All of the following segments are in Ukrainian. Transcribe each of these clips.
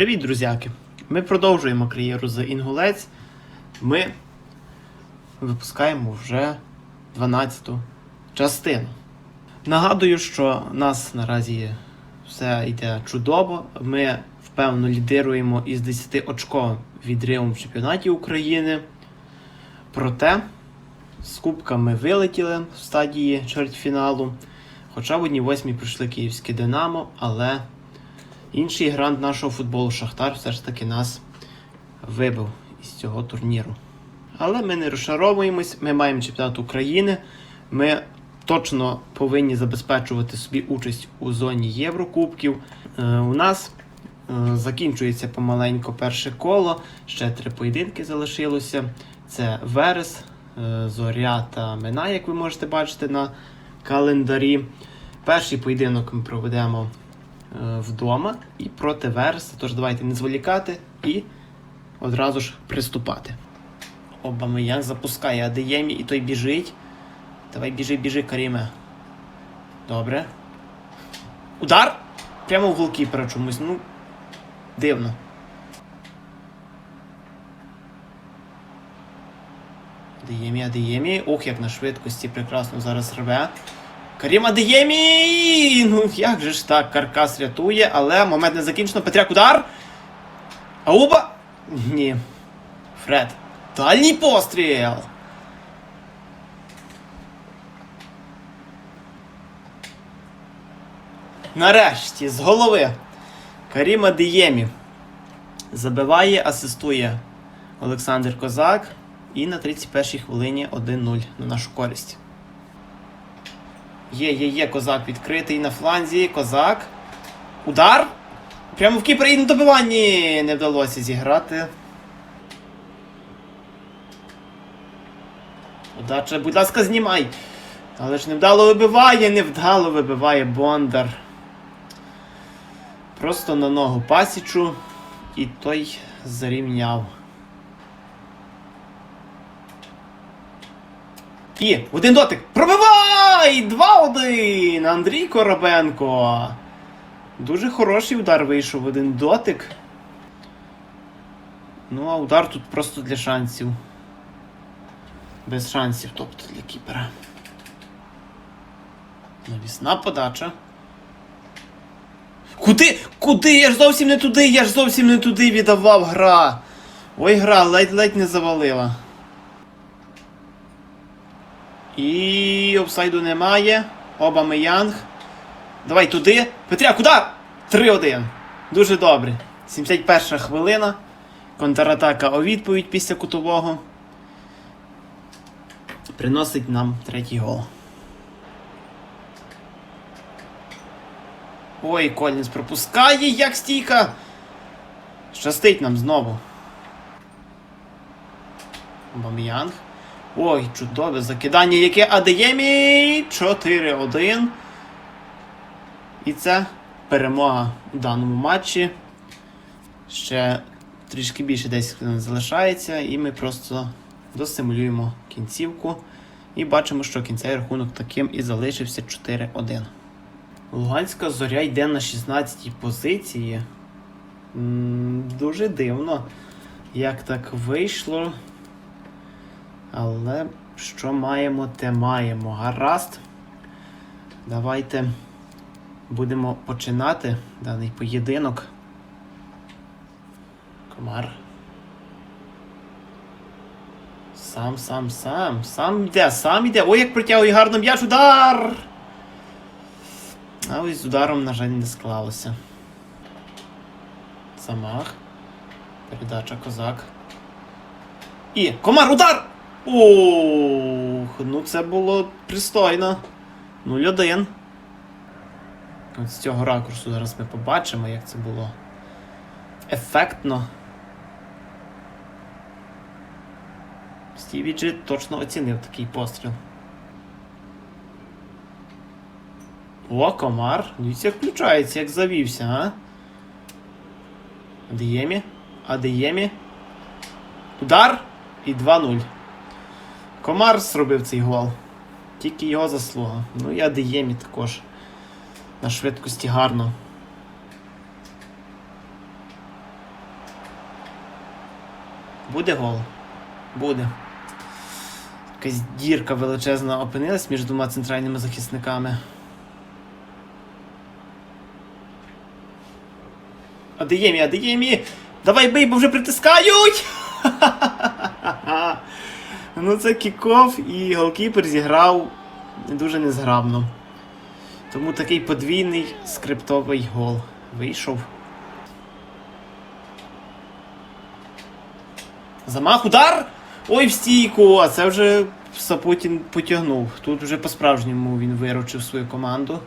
Привіт, друзяки! Ми продовжуємо кар'єру за Інгулець. Ми випускаємо вже 12-ту частину. Нагадую, що у нас наразі все йде чудово. Ми впевнено лідируємо із 10 очковим відривом в чемпіонаті України. Проте з кубками вилетіли в стадії чвертьфіналу. Хоча в одній восьмій прийшли київське Динамо, але інший грант нашого футболу Шахтар все ж таки нас вибив із цього турніру. Але ми не розшаровуємось, ми маємо чемпіонат України. Ми точно повинні забезпечувати собі участь у зоні Єврокубків. Е, у нас е, закінчується помаленько перше коло, ще три поєдинки залишилося. Це Верес, е, Зоря та Мина, як ви можете бачити на календарі. Перший поєдинок ми проведемо вдома і проти Вереса. Тож давайте не зволікати і одразу ж приступати. Обамеян запускає Адеємі і той біжить. Давай біжи, біжи, Каріме. Добре. Удар! Прямо в голкіпера чомусь. Ну. Дивно. Адеємі, Адеємі. Ох, як на швидкості прекрасно зараз рве. Карім Адеємі! Ну як же ж так, каркас рятує, але момент не закінчено. Петряк удар. Ауба! Ні. Фред. Дальній постріл! Нарешті, з голови. Карім Адеємі. Забиває, асистує Олександр Козак. І на 31-й хвилині 1-0 на нашу користь. Є, є, є, козак відкритий на фланзі. Козак. Удар! Прямо в кіпер і на добиванні не вдалося зіграти. Удача, будь ласка, знімай. Але ж невдало вибиває, невдало вибиває Бондар. Просто на ногу пасічу. І той зарівняв. І один дотик. Пробивай! 2-1! Андрій Коробенко. Дуже хороший удар вийшов один дотик. Ну, а удар тут просто для шансів. Без шансів, тобто для кіпера. Навісна подача. Куди? Куди? Я ж зовсім не туди, я ж зовсім не туди віддавав гра. Ой, гра, ледь-ледь не завалила. І офсайду немає. Оба Янг. Давай туди. Петряк, куди? 3-1. Дуже добре. 71 хвилина. Контратака у відповідь після кутового. Приносить нам третій гол. Ой, Колінс пропускає, як стійка. Щастить нам знову. Бам'янг. Ой, чудове закидання, яке Адеємі 4-1. І це перемога у даному матчі. Ще трішки більше 10 хвилин залишається, і ми просто досимулюємо кінцівку. І бачимо, що кінцевий рахунок таким і залишився 4-1. Луганська зоря йде на 16-й позиції. М, Дуже дивно, як так вийшло. Але що маємо, те маємо. Гаразд. Давайте будемо починати даний поєдинок. Комар. Сам, сам, сам. Сам йде, сам йде. Ой, як притягує гарно м'яч. Удар! А ось з ударом, на жаль, не склалося. Замах. Передача козак. І комар, удар! Ох, ну це було пристойно. 0-1. От з цього ракурсу зараз ми побачимо, як це було ефектно. Стіві Джит точно оцінив такий постріл. О, комар. Дивіться, як включається, як завівся, а? Адеємі. Адеємі. Удар. І 2-0. Комар зробив цей гол. Тільки його заслуга. Ну і Адеємі також. На швидкості гарно. Буде гол? Буде. Якась дірка величезна опинилась між двома центральними захисниками. Адеємі, Адеємі! Давай бий, бо вже притискають! ну це кіков і голкіпер зіграв дуже незграбно. Тому такий подвійний скриптовий гол вийшов. Замах, удар! Ой, в стійку! А це вже Сапутін потягнув. Тут вже по-справжньому він виручив свою команду.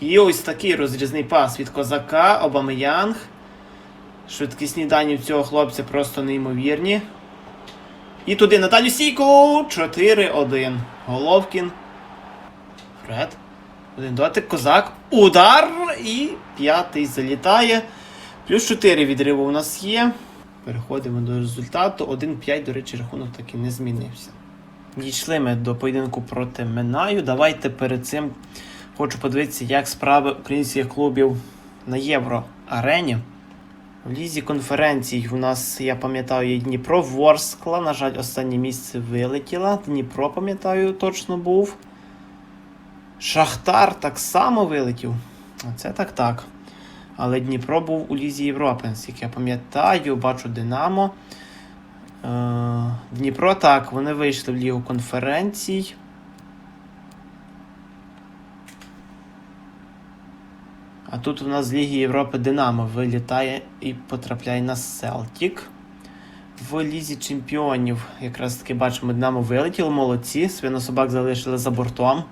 І ось такий розрізний пас від козака, Обамеянг. Швидкісні дані в цього хлопця просто неймовірні. І туди на дальню стійку! 4-1. Головкін. Фред. Один дотик, козак. Удар! І п'ятий залітає. Плюс 4 відриву у нас є. Переходимо до результату. 1-5, до речі, рахунок таки не змінився. Дійшли ми до поєдинку проти Минаю. Давайте перед цим хочу подивитися, як справи українських клубів на Євро арені. В лізі конференцій у нас, я пам'ятаю, є Дніпро Ворскла. На жаль, останнє місце вилетіло. Дніпро, пам'ятаю, точно був. Шахтар так само вилетів. Це так так. Але Дніпро був у Лізі Європи, наскільки я пам'ятаю, бачу Динамо. Е, Дніпро так, вони вийшли в Лігу конференцій. А тут у нас з Ліги Європи Динамо вилітає і потрапляє на Селтік. В Лізі Чемпіонів якраз таки бачимо, Динамо вилетіло, молодці. Свинособак залишили за бортом.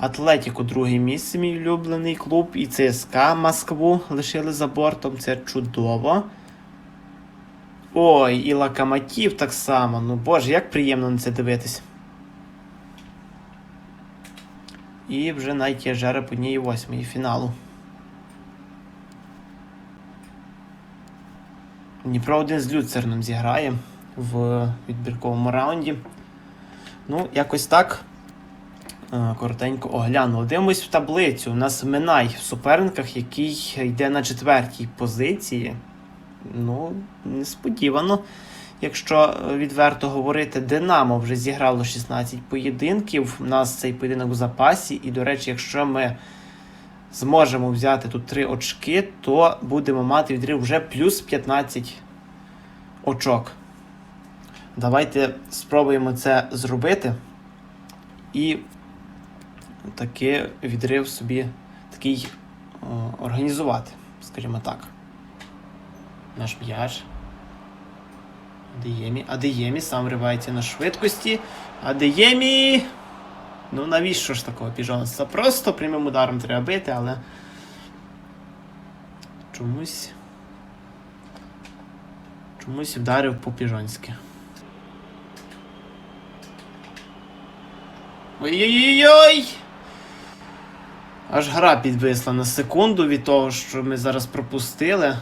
Атлетіку друге місце, мій улюблений клуб. І ЦСКА Москву лишили за бортом. Це чудово. Ой, і Локомотив так само. Ну боже, як приємно на це дивитись. І вже навіть є жереб однієї восьмої фіналу. Дніпро один з Люцерном зіграє в відбірковому раунді. Ну, якось так. Е, Коротенько оглянули. Дивимось в таблицю. У нас Минай в суперниках, який йде на четвертій позиції. Ну, несподівано. Якщо е, відверто говорити, Динамо вже зіграло 16 поєдинків. У нас цей поєдинок в запасі. І, до речі, якщо ми зможемо взяти тут 3 очки, то будемо мати відрив вже плюс 15 очок. Давайте спробуємо це зробити. І таки відрив собі такий о, організувати, скажімо так. Наш м'яч. Адеємі. Адеємі сам вривається на швидкості. Адеємі. Ну навіщо ж такого піжонства? Просто прямим ударом треба бити, але. Чомусь. Чомусь вдарив по-піжонськи. Ой-ой-ой! Аж гра підвисла на секунду від того, що ми зараз пропустили.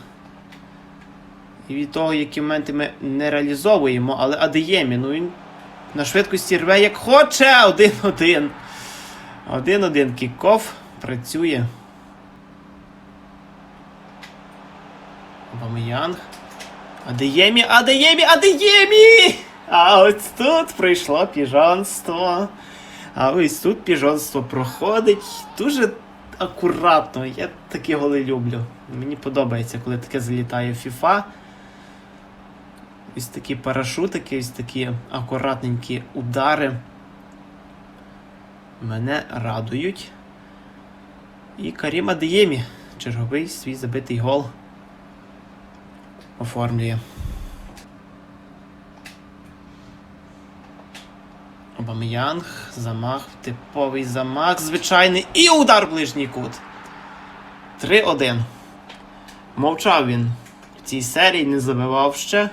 І від того, які моменти ми не реалізовуємо, але Адеємі, ну він на швидкості рве як хоче. Один-один. Один-один кіков працює. Бамеянг. Адеємі, Адеємі, Адеємі! А ось тут прийшло піжонство. А ось тут піжонство проходить дуже акуратно. Я такі голи люблю. Мені подобається, коли таке залітає в FIFA. Ось такі парашутики, ось такі акуратненькі удари. Мене радують. І Каріма Деємі. Черговий свій забитий гол оформлює. Обам'янг, замах, типовий замах, звичайний. І удар в ближній кут. 3-1. Мовчав він в цій серії, не забивав ще,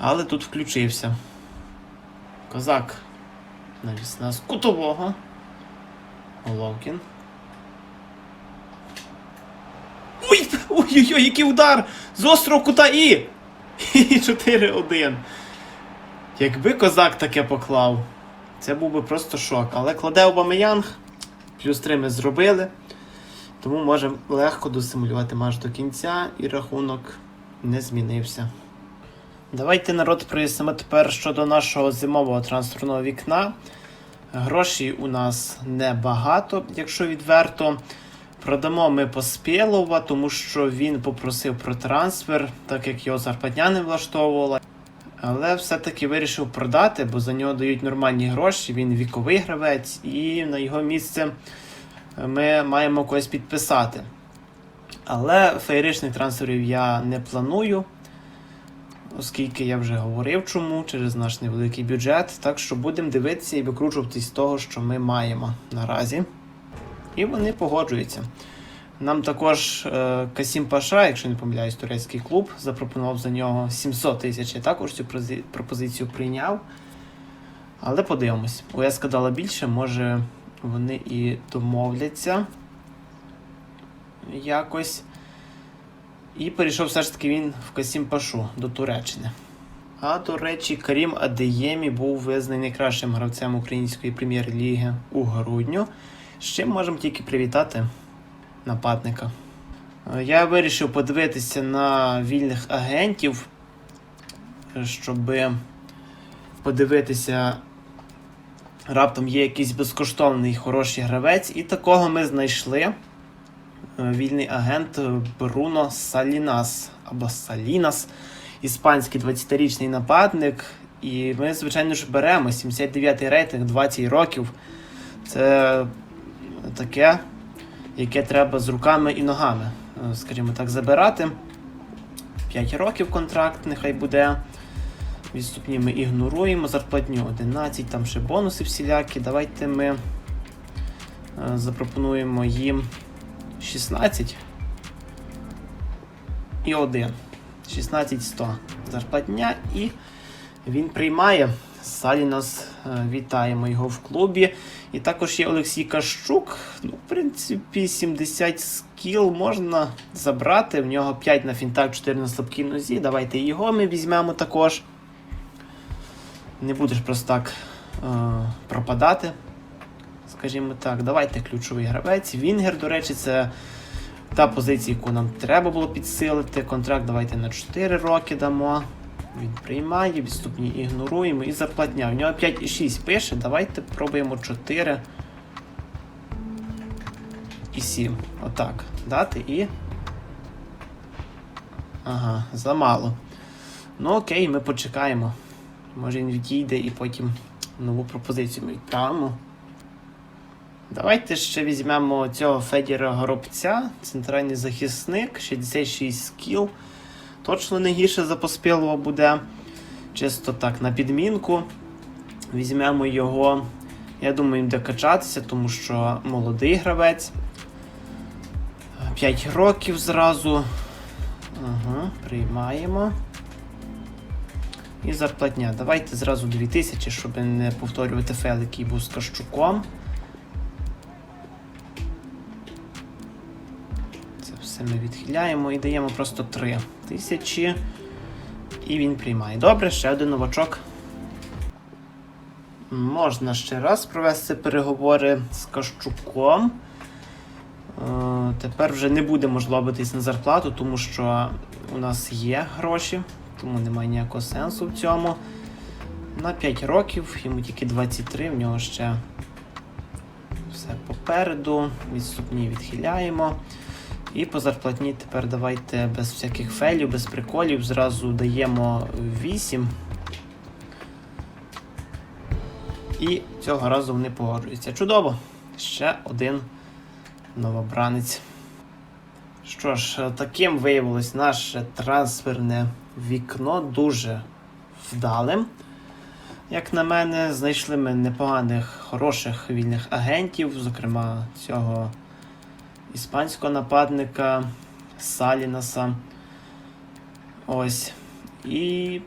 але тут включився. Козак. Навіс нас кутового. Головкін. Ой! Ой-ой-ой, який удар! З острого кута і! І 4-1. Якби козак таке поклав, це був би просто шок. Але кладе Обамеянг, плюс 3 ми зробили. Тому можемо легко досимулювати матч до кінця і рахунок не змінився. Давайте народ прояснимо тепер щодо нашого зимового трансферного вікна. Грошей у нас небагато, якщо відверто. Продамо ми Поспєлова, тому що він попросив про трансфер, так як його зарплатня не влаштовувала. Але все-таки вирішив продати, бо за нього дають нормальні гроші. Він віковий гравець, і на його місце ми маємо когось підписати. Але феєричних трансферів я не планую, оскільки я вже говорив чому, через наш невеликий бюджет. Так що будемо дивитися і викручуватись з того, що ми маємо наразі. І вони погоджуються. Нам також е, Касім Паша, якщо не помиляюсь, турецький клуб, запропонував за нього 700 тисяч. Я також цю пропозицію прийняв. Але подивимось. УЕС дала більше, може вони і домовляться якось. І перейшов все ж таки він в Касім Пашу до Туреччини. А до речі, Карім Адеємі був визнаний найкращим гравцем української прем'єр-ліги у грудню. З чим можемо тільки привітати нападника. Я вирішив подивитися на вільних агентів, щоб подивитися, раптом є якийсь безкоштовний хороший гравець, і такого ми знайшли. Е, Вільний агент Бруно Салінас або Салінас, іспанський 20-річний нападник. І ми, звичайно ж, беремо 79-й рейтинг, 20 років. Це таке, яке треба з руками і ногами, е, скажімо так, забирати. 5 років контракт, нехай буде. Відступні ми ігноруємо, зарплатню 11, там ще бонуси всілякі. Давайте ми е, запропонуємо їм 16 і 1. 16 100 зарплатня і він приймає. Салінос, е, вітаємо його в клубі. І також є Олексій Кащук. Ну, в принципі, 70 скіл можна забрати. В нього 5 на фінтах, 4 на слабкій нозі. Давайте його ми візьмемо також. Не будеш просто так е, пропадати. Скажімо так, давайте ключовий гравець. Вінгер, до речі, це та позиція, яку нам треба було підсилити. Контракт давайте на 4 роки дамо. Він приймає, відступні ігноруємо і зарплатня. В нього 5,6 пише. Давайте пробуємо 4 і 7. Отак. Дати і. Ага, замало. Ну окей, ми почекаємо. Може він відійде і потім нову пропозицію ми відправимо. Давайте ще візьмемо цього Федіра Горобця, центральний захисник, 66 скіл. Точно не гірше за Поспілого буде. Чисто так, на підмінку. Візьмемо його. Я думаю, буде качатися, тому що молодий гравець. 5 років зразу. Ага, приймаємо. І зарплатня. Давайте зразу 2000, щоб не повторювати фейл, який був з Кащуком. Це ми відхиляємо і даємо просто 3 тисячі. І він приймає. Добре, ще один новачок. Можна ще раз провести переговори з Кащуком. Е, Тепер вже не будемо жлобитись на зарплату, тому що у нас є гроші, тому немає ніякого сенсу в цьому. На 5 років, йому тільки 23, в нього ще все попереду. Відступні відхиляємо. І по зарплатні тепер давайте без всяких фейлів, без приколів. Зразу даємо 8. І цього разу вони погоджуються. Чудово! Ще один новобранець. Що ж, таким виявилось наше трансферне вікно дуже вдалим. Як на мене, знайшли ми непоганих, хороших вільних агентів, зокрема цього іспанського нападника Салінаса. Ось. І.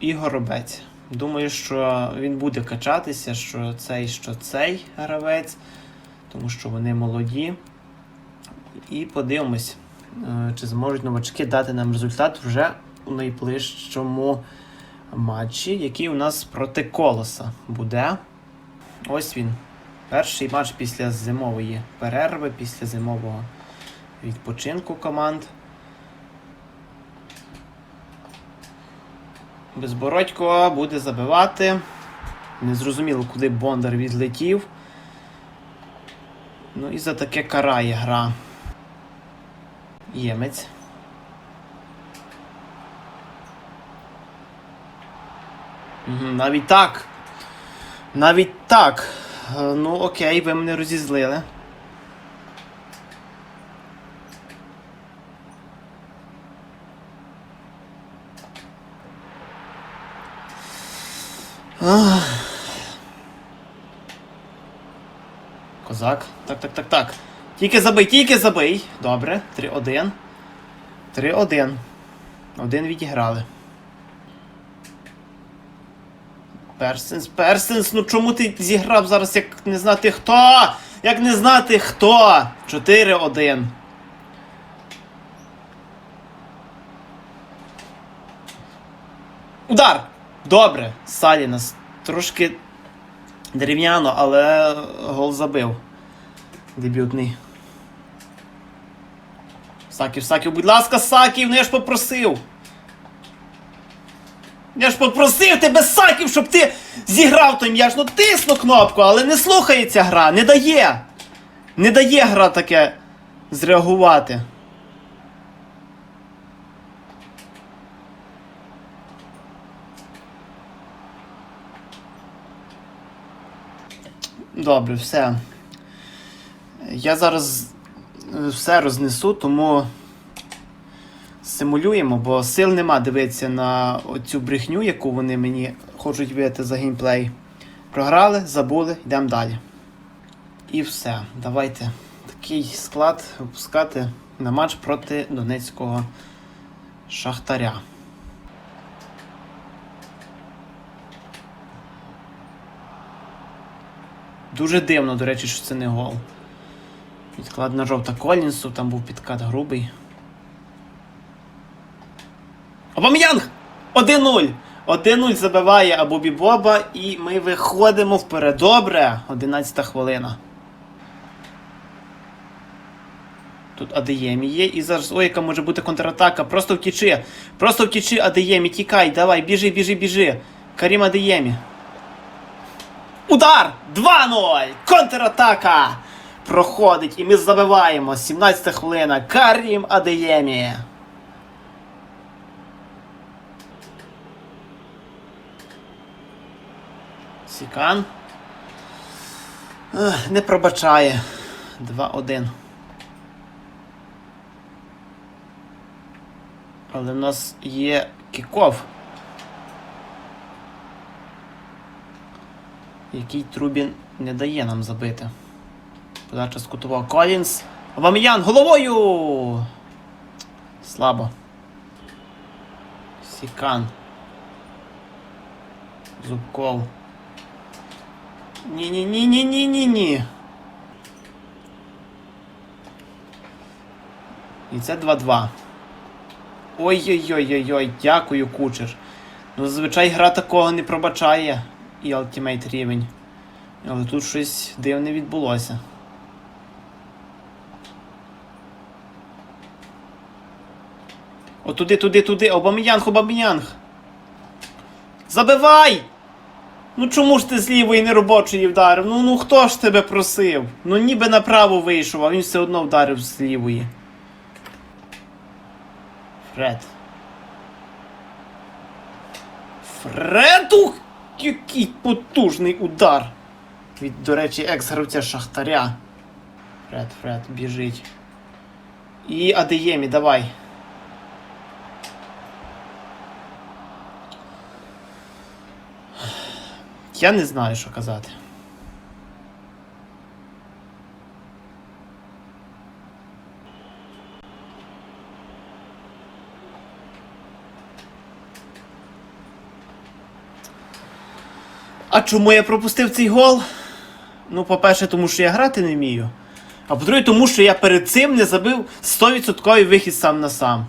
І Горобець. Думаю, що він буде качатися, що цей, що цей гравець, тому що вони молоді. І подивимось, е, чи зможуть новачки дати нам результат вже у найближчому матчі, який у нас проти колоса буде. Ось він. Перший матч після зимової перерви, після зимового відпочинку команд. Безбородько буде забивати. Незрозуміло, куди Бондар відлетів. Ну і за таке карає гра. Ємець. Навіть так. Навіть так. Е, Ну, окей, ви мене розізлили. Козак. Так, так, так, так. Тільки забий, тільки забий. Добре. 3-1. 3-1. Один відіграли. Персенс, Персенс, ну чому ти зіграв зараз, як не знати хто? Як не знати хто? 4-1. Удар! Добре, Салінас. Трошки дерев'яно, але гол забив. Дебютний. Саків, Саків, будь ласка, Саків, ну я ж попросив. Я ж попросив тебе, Саків, щоб ти зіграв той м'яч. Ну тисну кнопку, але не слухається гра, не дає. Не дає гра таке зреагувати. Добре, все. Я зараз е, все рознесу, тому симулюємо, бо сил нема дивитися на цю брехню, яку вони мені хочуть видати за геймплей. Програли, забули, йдемо далі. І все. Давайте такий склад випускати на матч проти Донецького Шахтаря. Дуже дивно, до речі, що це не гол. Відкладна жовта Колінсу, там був підкат грубий. Обам'янг! 1-0! 1-0 забиває Абубі Боба, і ми виходимо вперед. Добре! 11 хвилина. Тут Адеємі є, і зараз. Ой, яка може бути контратака. Просто втічи. Просто втічи Адеємі. Тікай, давай, біжи, біжи, біжи. Карім Адеємі. Удар! 2-0! Контратака! Проходить, і ми забиваємо. 17 хвилина. Карім Адеємі. Сікан. Не пробачає. 2-1. Але в нас є кіков. Який Трубін не дає нам забити. Подача з кутового Колінс. Вам'ян головою! Слабо. Сікан. Зубков. Ні-ні-ні-ні-ні-ні-ні. І це 2-2. Ой-ой-ой-ой-ой, дякую, кучер. Ну, зазвичай гра такого не пробачає. І ультимейт рівень. Але тут щось дивне відбулося. О, туди, туди, туди. Обам'янг, Обам'янг. Забивай! Ну чому ж ти з лівої неробочої вдарив? Ну ну хто ж тебе просив? Ну ніби направо вийшов, а він все одно вдарив з лівої. Фред. Фред, ух, який потужний удар. Від, до речі, екс-гравця Шахтаря. Фред, Фред, біжить. І Адеємі, давай. Я не знаю, що казати. А чому я пропустив цей гол? Ну, по-перше, тому що я грати не вмію. А по-друге, тому що я перед цим не забив 100% вихід сам на сам.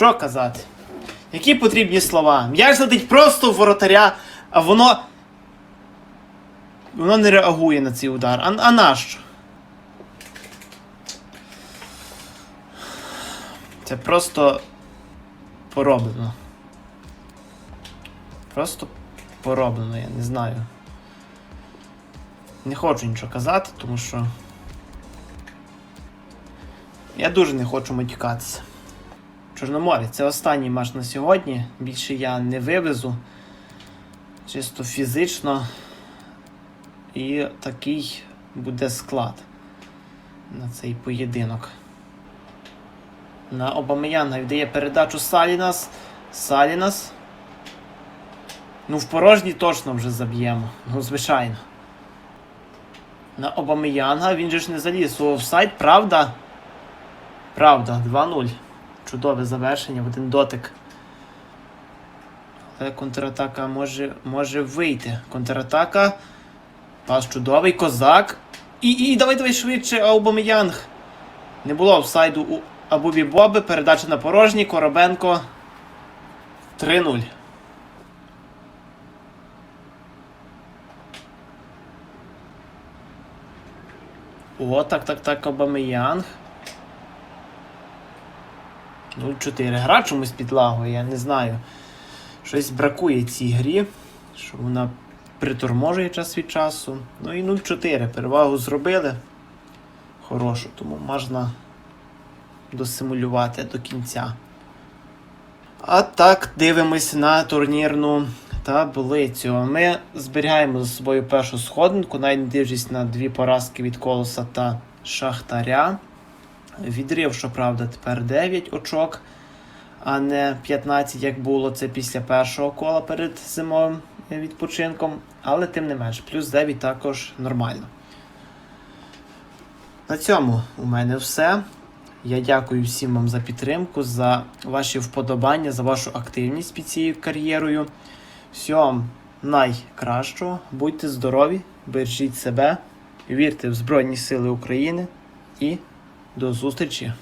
Що казати? Які потрібні слова? М'яч задить просто в воротаря, а воно. Воно не реагує на цей удар. А, а нащо? Це просто пороблено. Просто пороблено, я не знаю. Не хочу нічого казати, тому що. Я дуже не хочу матюкатися. Чорноморець це останній матч на сьогодні. Більше я не вивезу. Чисто фізично. І такий буде склад на цей поєдинок. На Обамеянга віддає передачу Салінас. Салінас. Ну, в порожній точно вже заб'ємо. Ну, звичайно. На Обамеянга він же ж не заліз у офсайд, правда? Правда, 2-0. Чудове завершення в один дотик. Але контратака може, може вийти. Контратака. Пас чудовий, козак. І, і давай давай швидше, Аубамеянг. Не було офсайду у Абубі Боби. Передача на порожній. Коробенко. 3-0. О, так, так, так, Обамеянг. 0-4. Гра чомусь підлагує, я не знаю. Щось бракує цій грі, що вона приторможує час від часу. Ну і 0-4. Перевагу зробили. Хорошу, тому можна досимулювати до кінця. А так, дивимось на турнірну таблицю. Ми зберігаємо за собою першу сходинку, навіть дивлячись на дві поразки від Колоса та Шахтаря. Відрив, щоправда, тепер 9 очок, а не 15, як було це після першого кола перед зимовим відпочинком. Але тим не менш, плюс 9 також нормально. На цьому у мене все. Я дякую всім вам за підтримку, за ваші вподобання, за вашу активність під цією кар'єрою. Всього найкращого. Будьте здорові, бережіть себе, вірте в Збройні Сили України і до зустрічі!